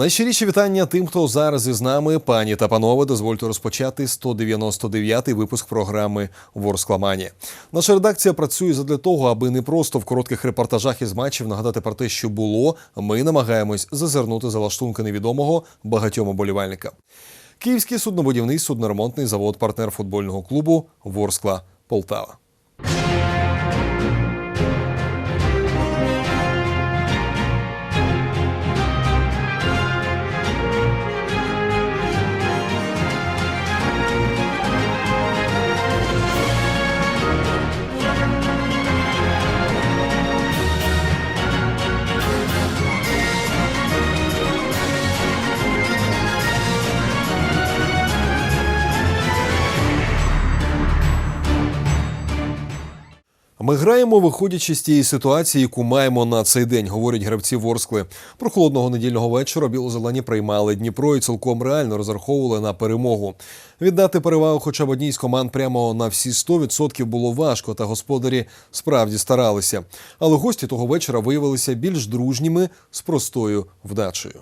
Найщиріші вітання тим, хто зараз із нами, пані та панове. Дозвольте розпочати 199-й випуск програми Ворскламані. Наша редакція працює задля того, аби не просто в коротких репортажах із матчів нагадати про те, що було. Ми намагаємось зазирнути за лаштунки невідомого багатьом оболівальникам. Київський суднобудівний судноремонтний завод, партнер футбольного клубу Ворскла Полтава. Ми граємо, виходячи з тієї ситуації, яку маємо на цей день, говорять гравці Ворскли. Про холодного недільного вечора білозелені приймали Дніпро і цілком реально розраховували на перемогу. Віддати перевагу хоча б одній з команд прямо на всі 100% було важко, та господарі справді старалися. Але гості того вечора виявилися більш дружніми з простою вдачею.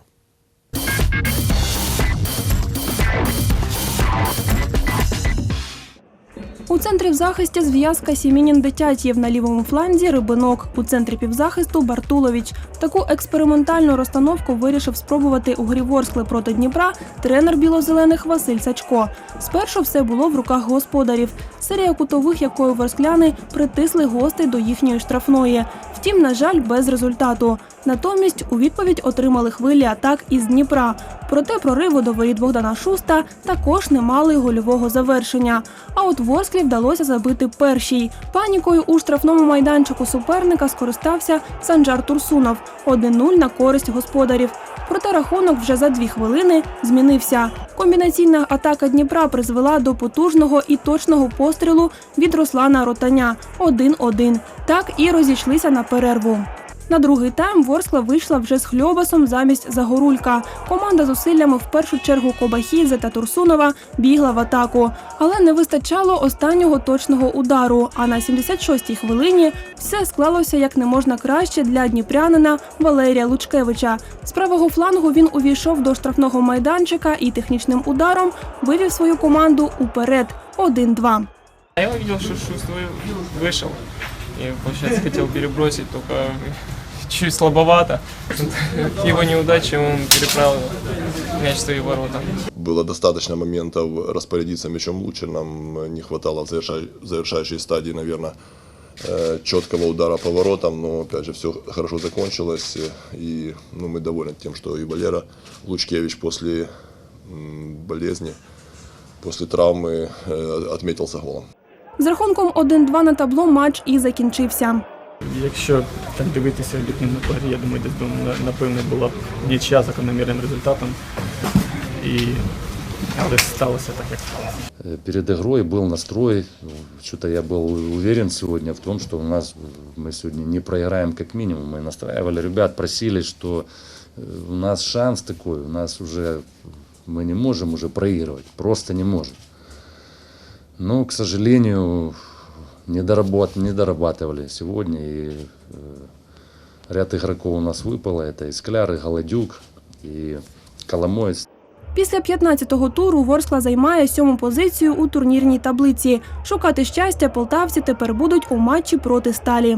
У центрі в захисті зв'язка Сімінін Дитятєв на лівому фланзі Рибинок. У центрі півзахисту Бартулович. Таку експериментальну розстановку вирішив спробувати у грі Ворскли проти Дніпра тренер білозелених Василь Сачко. Спершу все було в руках господарів. Серія кутових, якою ворскляни притисли гостей до їхньої штрафної. Втім, на жаль, без результату. Натомість у відповідь отримали хвилі атак із Дніпра. Проте прориву до воріт Богдана Шуста також не мали гольового завершення. А от Ворсклі вдалося забити першій. Панікою у штрафному майданчику суперника скористався Санджар Турсунов 1-0 на користь господарів. Проте рахунок вже за дві хвилини змінився. Комбінаційна атака Дніпра призвела до потужного і точного пострілу від Руслана Ротаня 1-1. Так і розійшлися на перерву. На другий тайм Ворскла вийшла вже з хльобасом замість Загорулька. Команда зусиллями в першу чергу Кобахідзе та Турсунова бігла в атаку, але не вистачало останнього точного удару. А на 76-й хвилині все склалося як не можна краще для дніпрянина Валерія Лучкевича. З правого флангу він увійшов до штрафного майданчика і технічним ударом вивів свою команду уперед 1-2. Я увидел, что Шуст вы- вышел. И, получается, хотел перебросить, только чуть слабовато. К его неудаче он переправил мяч в свои ворота. Было достаточно моментов распорядиться мячом лучше. Нам не хватало в заверша- завершающей стадии, наверное, четкого удара по воротам. Но, опять же, все хорошо закончилось. И ну, мы довольны тем, что и Валера Лучкевич после м, болезни, после травмы э, отметился голом. З рахунком 1-2 на табло матч і закінчився. Якщо так дивитися літнім на парі, я думаю, десь би на- напевне була б нічия закономірним результатом. І... Але сталося так, як сталося. Э, Перед игрой был настрой. Что-то я был уверен сегодня в том, что у нас э, мы сегодня не проиграем как минимум. Мы настраивали ребят, просили, что э, у нас шанс такой, у нас уже мы не можем уже проигрывать, просто не можем. Но, к сожалению, не, доработ, не дорабатывали сегодня. И э, ряд игроков у нас выпало. Это и Скляр, и Голодюк, и Коломоец. Після 15-го туру Ворскла займає сьому позицію у турнірній таблиці. Шукати щастя полтавці тепер будуть у матчі проти сталі.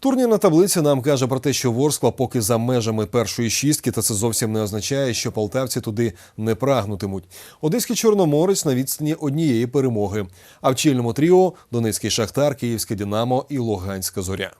Турнірна таблиця нам каже про те, що Ворскла поки за межами першої шістки, та це зовсім не означає, що полтавці туди не прагнутимуть. Одеський Чорноморець на відстані однієї перемоги. А в чільному тріо Донецький Шахтар, Київське Динамо і Луганська Зоря.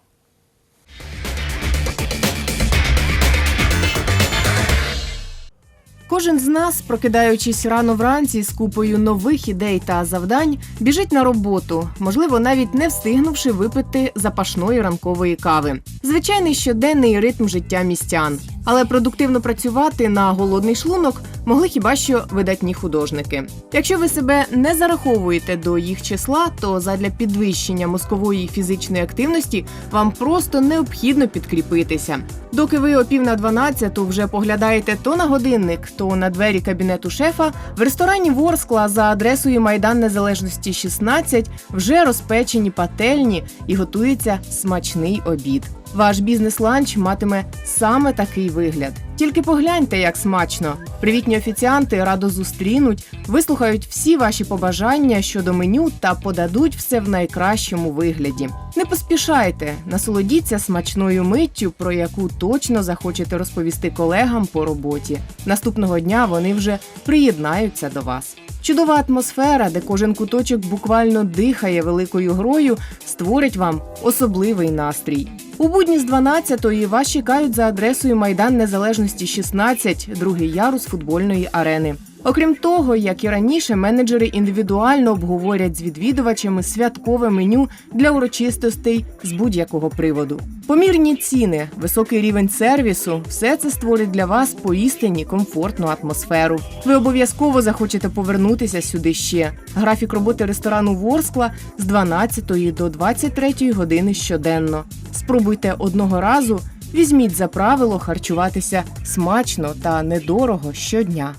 Кожен з нас, прокидаючись рано вранці з купою нових ідей та завдань, біжить на роботу, можливо, навіть не встигнувши випити запашної ранкової кави. Звичайний щоденний ритм життя містян. Але продуктивно працювати на голодний шлунок могли хіба що видатні художники. Якщо ви себе не зараховуєте до їх числа, то задля підвищення мозкової і фізичної активності вам просто необхідно підкріпитися. Доки ви о пів на дванадцяту вже поглядаєте то на годинник, то на двері кабінету шефа, в ресторані Ворскла за адресою Майдан Незалежності 16 вже розпечені пательні і готується смачний обід. Ваш бізнес-ланч матиме саме такий вигляд. Тільки погляньте, як смачно. Привітні офіціанти радо зустрінуть, вислухають всі ваші побажання щодо меню та подадуть все в найкращому вигляді. Не поспішайте, насолодіться смачною миттю, про яку точно захочете розповісти колегам по роботі. Наступного дня вони вже приєднаються до вас. Чудова атмосфера, де кожен куточок буквально дихає великою грою, створить вам особливий настрій. У будні з 12-ї вас чекають за адресою Майдан Незалежності 16, другий ярус футбольної арени. Окрім того, як і раніше, менеджери індивідуально обговорять з відвідувачами святкове меню для урочистостей з будь-якого приводу. Помірні ціни, високий рівень сервісу все це створить для вас поістині комфортну атмосферу. Ви обов'язково захочете повернутися сюди ще. Графік роботи ресторану Ворскла з 12 до 23 години щоденно. Спробуйте одного разу, візьміть за правило харчуватися смачно та недорого щодня.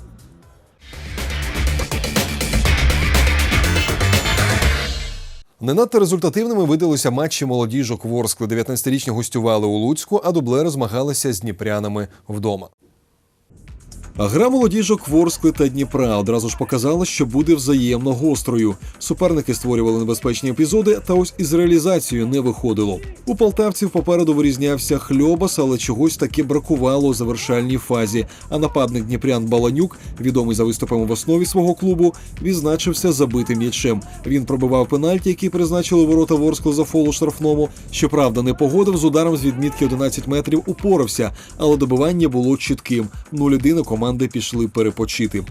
Не надто результативними видалися матчі молодіжок Ворскли. 19-річні гостювали у Луцьку, а дублери змагалися з дніпрянами вдома. Гра молодіжок Ворскли та Дніпра одразу ж показала, що буде взаємно гострою. Суперники створювали небезпечні епізоди, та ось із реалізацією не виходило. У полтавців попереду вирізнявся хльобас, але чогось таки бракувало у завершальній фазі. А нападник Дніпрян Баланюк, відомий за виступами в основі свого клубу, відзначився забитим м'ячем. Він пробивав пенальті, які призначили ворота Ворскли за фол у штрафному. Щоправда, не погодив з ударом з відмітки 11 метрів, упорався, але добивання було чітким. 0-1 команди пішли перепочити.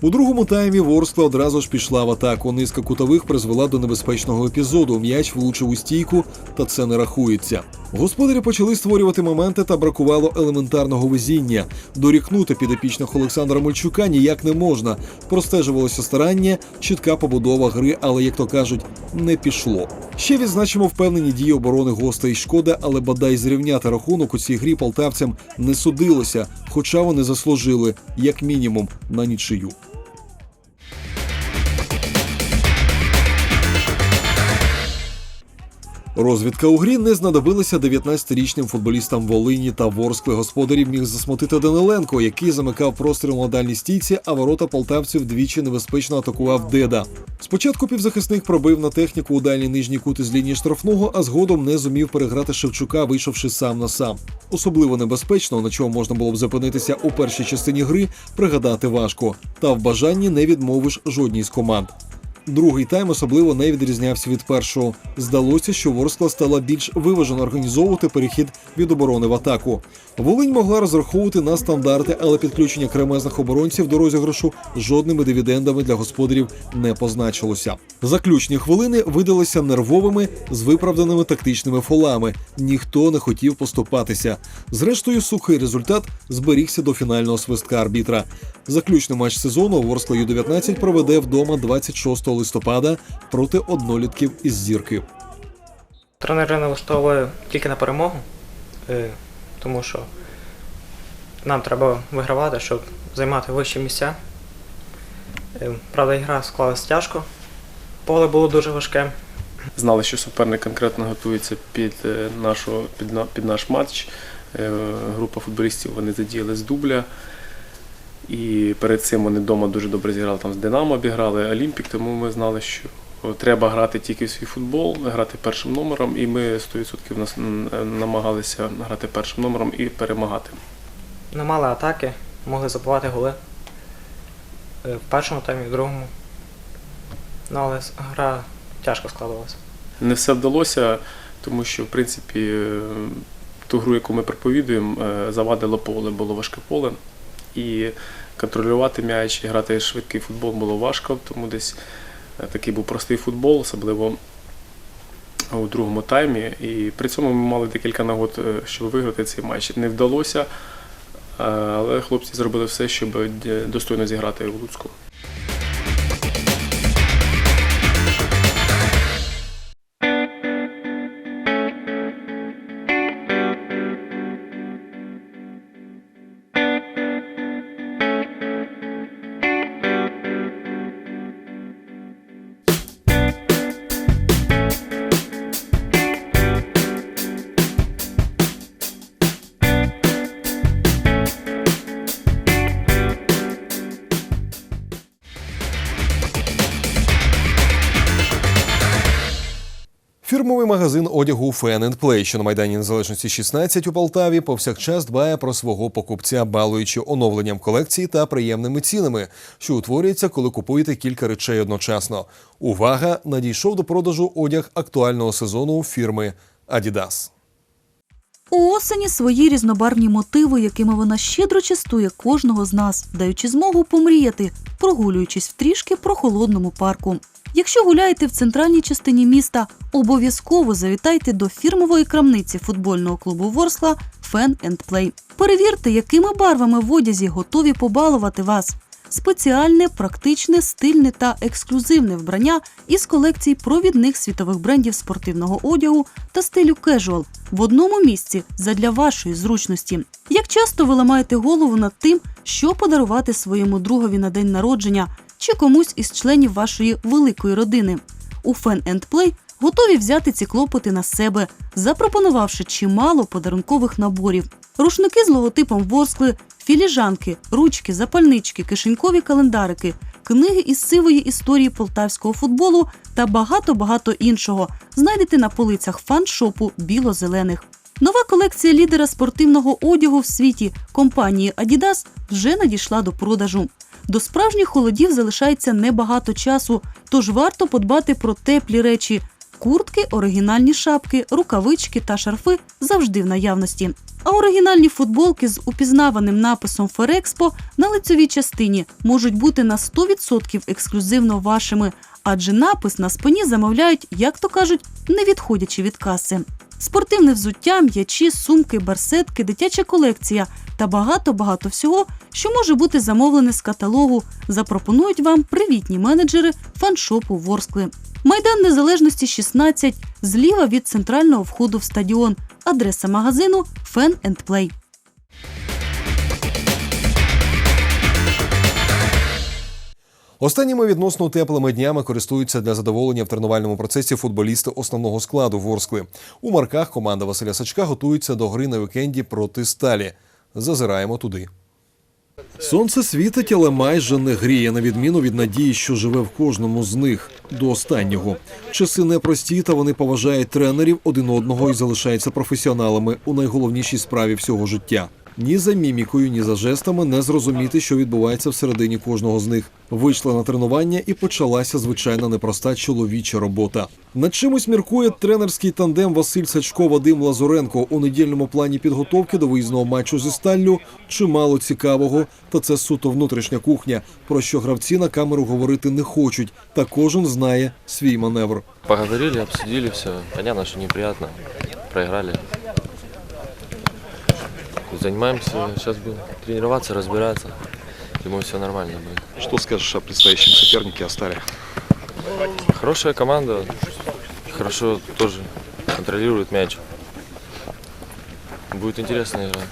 У другому таймі Ворскла одразу ж пішла в атаку. Низка кутових призвела до небезпечного епізоду. М'яч влучив у стійку, та це не рахується. Господарі почали створювати моменти та бракувало елементарного везіння. Дорікнути підопічних Олександра Мальчука ніяк не можна. Простежувалося старання, чітка побудова гри, але, як то кажуть, не пішло. Ще відзначимо впевнені дії оборони гостей шкода, але бодай зрівняти рахунок у цій грі полтавцям не судилося, хоча вони заслужили як мінімум на нічию. Розвідка у грі не знадобилася 19-річним футболістам Волині та Ворскли. Господарів міг засмутити Даниленко, який замикав простріл на дальній стійці, а ворота полтавців двічі небезпечно атакував Деда. Спочатку півзахисник пробив на техніку у дальній нижній кут із лінії штрафного, а згодом не зумів переграти Шевчука, вийшовши сам на сам. Особливо небезпечно, на чому можна було б зупинитися у першій частині гри, пригадати важко. Та в бажанні не відмовиш жодній з команд. Другий тайм особливо не відрізнявся від першого. Здалося, що Ворскла стала більш виважено організовувати перехід від оборони в атаку. Волинь могла розраховувати на стандарти, але підключення кремезних оборонців до розіграшу жодними дивідендами для господарів не позначилося. Заключні хвилини видалися нервовими з виправданими тактичними фолами. Ніхто не хотів поступатися. Зрештою, сухий результат зберігся до фінального свистка арбітра. Заключний матч сезону Ворскла Ю-19 проведе вдома 26 листопада проти однолітків із зірки. Тренери налаштовує тільки на перемогу, е, тому що нам треба вигравати, щоб займати вищі місця. Е, Правда, ігра склалась тяжко. Поле було дуже важке. знали, що суперник конкретно готується під, е, нашу, під, на- під наш матч. Група футболістів вони задіяли з дубля. І перед цим вони вдома дуже добре зіграли там з Динамо, обіграли Олімпік, тому ми знали, що треба грати тільки в свій футбол, грати першим номером, і ми 100% нас намагалися грати першим номером і перемагати. Не мали атаки, могли забивати голи. Е, В першому таймі, в другому. Ну, але гра тяжко складалася. Не все вдалося, тому що, в принципі, е, ту гру, яку ми проповідуємо, е, завадило поле, було важке поле. І контролювати м'яч і грати швидкий футбол було важко, тому десь е, такий був простий футбол, особливо у другому таймі. І при цьому ми мали декілька нагод, е, щоб виграти цей матч. Не вдалося, Е, Але хлопці зробили все, щоб достойно зіграти у Луцьку. Магазин одягу Fan and Play, що на Майдані Незалежності 16 у Полтаві, повсякчас дбає про свого покупця, балуючи оновленням колекції та приємними цінами, що утворюється, коли купуєте кілька речей одночасно. Увага! Надійшов до продажу одяг актуального сезону фірми Adidas. У осені свої різнобарвні мотиви, якими вона щедро частує кожного з нас, даючи змогу помріяти, прогулюючись в трішки прохолодному парку. Якщо гуляєте в центральній частині міста, обов'язково завітайте до фірмової крамниці футбольного клубу Ворскла Fan Play. Перевірте, якими барвами в одязі готові побалувати вас. Спеціальне, практичне, стильне та ексклюзивне вбрання із колекцій провідних світових брендів спортивного одягу та стилю кежуал в одному місці задля вашої зручності. Як часто ви ламаєте голову над тим, що подарувати своєму другові на день народження чи комусь із членів вашої великої родини? У Fan Play готові взяти ці клопоти на себе, запропонувавши чимало подарункових наборів. Рушники з логотипом Ворскли, філіжанки, ручки, запальнички, кишенькові календарики, книги із сивої історії полтавського футболу та багато-багато іншого знайдете на полицях фан-шопу біло-зелених. Нова колекція лідера спортивного одягу в світі компанії Adidas вже надійшла до продажу. До справжніх холодів залишається небагато часу, тож варто подбати про теплі речі. Куртки, оригінальні шапки, рукавички та шарфи завжди в наявності. А оригінальні футболки з упізнаваним написом Ферекспо на лицевій частині можуть бути на 100% ексклюзивно вашими, адже напис на спині замовляють, як то кажуть, не відходячи від каси. Спортивне взуття, м'ячі, сумки, барсетки, дитяча колекція та багато-багато всього, що може бути замовлене з каталогу, запропонують вам привітні менеджери фаншопу Ворскли. Майдан Незалежності 16, зліва від центрального входу в стадіон. Адреса магазину Fan and Play. Останніми відносно теплими днями користуються для задоволення в тренувальному процесі футболісти основного складу Ворскли. У марках команда Василя Сачка готується до гри на вікенді проти сталі. Зазираємо туди. Сонце світить, але майже не гріє, на відміну від надії, що живе в кожному з них до останнього. Часи непрості, та вони поважають тренерів один одного і залишаються професіоналами у найголовнішій справі всього життя. Ні за мімікою, ні за жестами не зрозуміти, що відбувається всередині кожного з них. Вийшла на тренування і почалася звичайна непроста чоловіча робота. Над чимось міркує тренерський тандем Василь Сачко Вадим Лазуренко у недільному плані підготовки до виїзного матчу зі сталлю. Чимало цікавого, та це суто внутрішня кухня, про що гравці на камеру говорити не хочуть. Та кожен знає свій маневр. Поговорили, обсудили все. Понятно, что неприятно. Проиграли. Занимаемся, сейчас будем тренироваться, разбираться. Думаю, все нормально будет. Что скажешь о предстоящем сопернике Астаре? Хорошая команда, хорошо тоже контролирует мяч. Будет интересная игра.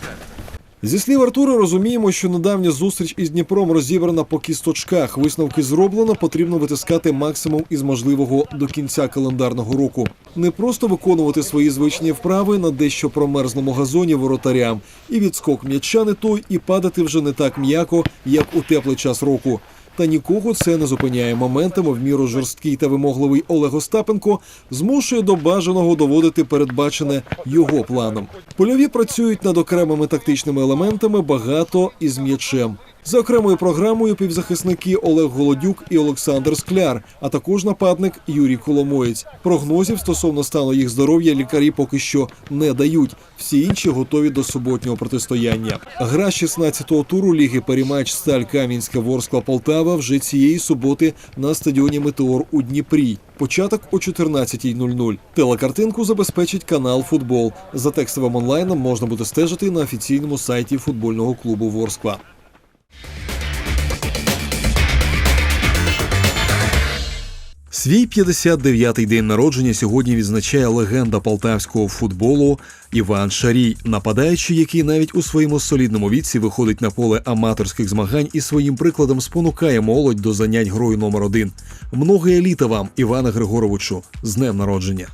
Зі слів Артура розуміємо, що недавня зустріч із Дніпром розібрана по кісточках. Висновки зроблено, потрібно витискати максимум із можливого до кінця календарного року. Не просто виконувати свої звичні вправи на дещо промерзному газоні воротарям, і відскок м'яча не той, і падати вже не так м'яко, як у теплий час року. Та нікого це не зупиняє. Моментами в міру жорсткий та вимогливий Олег Остапенко змушує до бажаного доводити передбачене його планом. Польові працюють над окремими тактичними елементами багато із м'ячем. За окремою програмою півзахисники Олег Голодюк і Олександр Скляр, а також нападник Юрій Коломоєць. Прогнозів стосовно стану їх здоров'я лікарі поки що не дають. Всі інші готові до суботнього протистояння. Гра 16-го туру ліги Перемач Сталь Кам'янська Ворскла Полтава вже цієї суботи на стадіоні Метеор у Дніпрі. Початок о 14.00. Телекартинку забезпечить канал Футбол. За текстовим онлайном можна буде стежити на офіційному сайті футбольного клубу Ворскла. Свій 59-й день народження сьогодні відзначає легенда полтавського футболу Іван Шарій, нападаючий, який навіть у своєму солідному віці виходить на поле аматорських змагань і своїм прикладом спонукає молодь до занять грою номер один. Многое літа вам, Івана Григоровичу, з днем народження.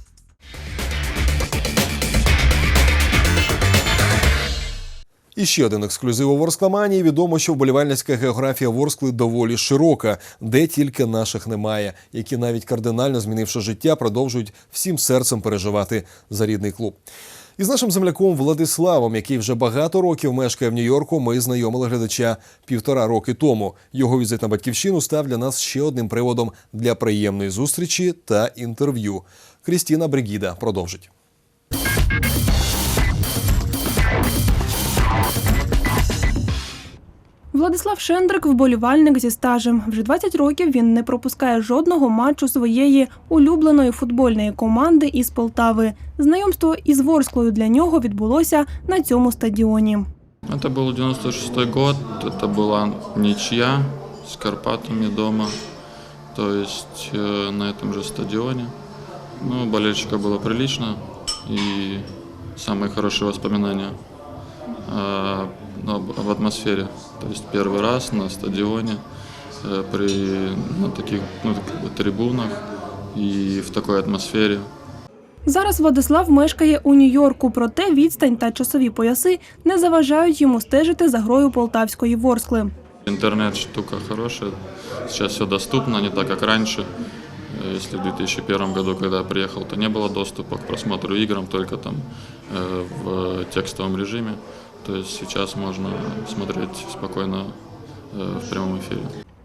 І ще один ексклюзив у Ворскламані. Відомо, що вболівальницька географія Ворскли доволі широка, де тільки наших немає, які навіть кардинально змінивши життя, продовжують всім серцем переживати за рідний клуб. Із нашим земляком Владиславом, який вже багато років мешкає в Нью-Йорку, ми знайомили глядача півтора роки тому. Його візит на батьківщину став для нас ще одним приводом для приємної зустрічі та інтерв'ю. Крістіна Бригіда продовжить. Владислав Шендрик вболівальник зі стажем. Вже 20 років він не пропускає жодного матчу своєї улюбленої футбольної команди із Полтави. Знайомство із Ворсклою для нього відбулося на цьому стадіоні. Это был 96 год, это была ничья с Карпатами дома, то есть э, на этом же стадионе. Ну, болельщиков было прилично и самые хорошие воспоминания э, об, об атмосфере. То есть первый раз на стадионе э, при на таких ну, как бы трибунах и в такой атмосфере. Зараз Владислав мешкає у Нью-Йорку, проте відстань та часові пояси не заважають йому стежити за грою полтавської Ворскли. Интернет штука хорошая. Сейчас все доступно, не так как раньше. Э, Если в 2001 году, когда я приехал, то не было доступа к просмотру играм, только там э, в текстовом режиме. То есть сейчас можно смотреть спокойно э, в прямом эфире.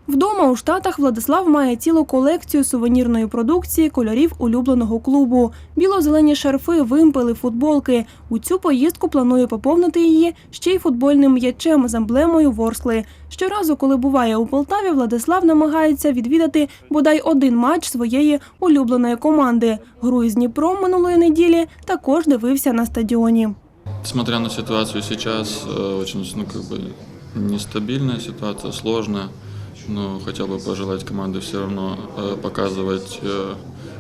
Вдома у Штатах Владислав має цілу колекцію сувенірної продукції кольорів улюбленого клубу. Біло-зелені шарфи, вимпели, футболки. У цю поїздку планує поповнити її ще й футбольним м'ячем з емблемою Ворскли. Щоразу, коли буває у Полтаві, Владислав намагається відвідати бодай один матч своєї улюбленої команди. Гру із Дніпром минулої неділі також дивився на стадіоні. Смотря на ситуацию сейчас, э, очень ну, как бы нестабильная ситуация, сложная. Но хотел бы пожелать команде все равно э, показывать э,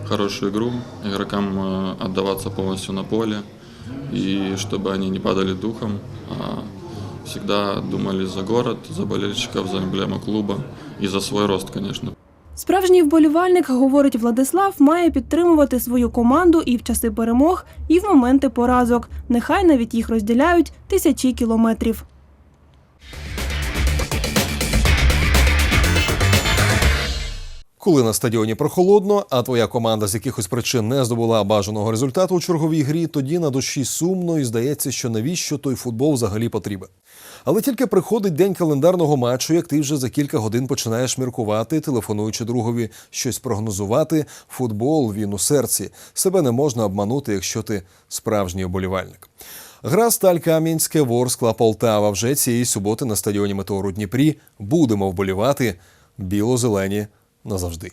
хорошую игру, игрокам отдаваться полностью на поле, и чтобы они не падали духом, а всегда думали за город, за болельщиков, за эмблему клуба и за свой рост, конечно. Справжній вболівальник, говорить Владислав, має підтримувати свою команду і в часи перемог, і в моменти поразок. Нехай навіть їх розділяють тисячі кілометрів. Коли на стадіоні прохолодно, а твоя команда з якихось причин не здобула бажаного результату у черговій грі, тоді на душі сумно і здається, що навіщо той футбол взагалі потрібен. Але тільки приходить день календарного матчу, як ти вже за кілька годин починаєш міркувати, телефонуючи другові щось прогнозувати. Футбол він у серці. Себе не можна обманути, якщо ти справжній оболівальник. Гра Сталь Кам'янське, Ворскла, Полтава вже цієї суботи на стадіоні Метеору Дніпрі. Будемо вболівати біло-зелені назавжди.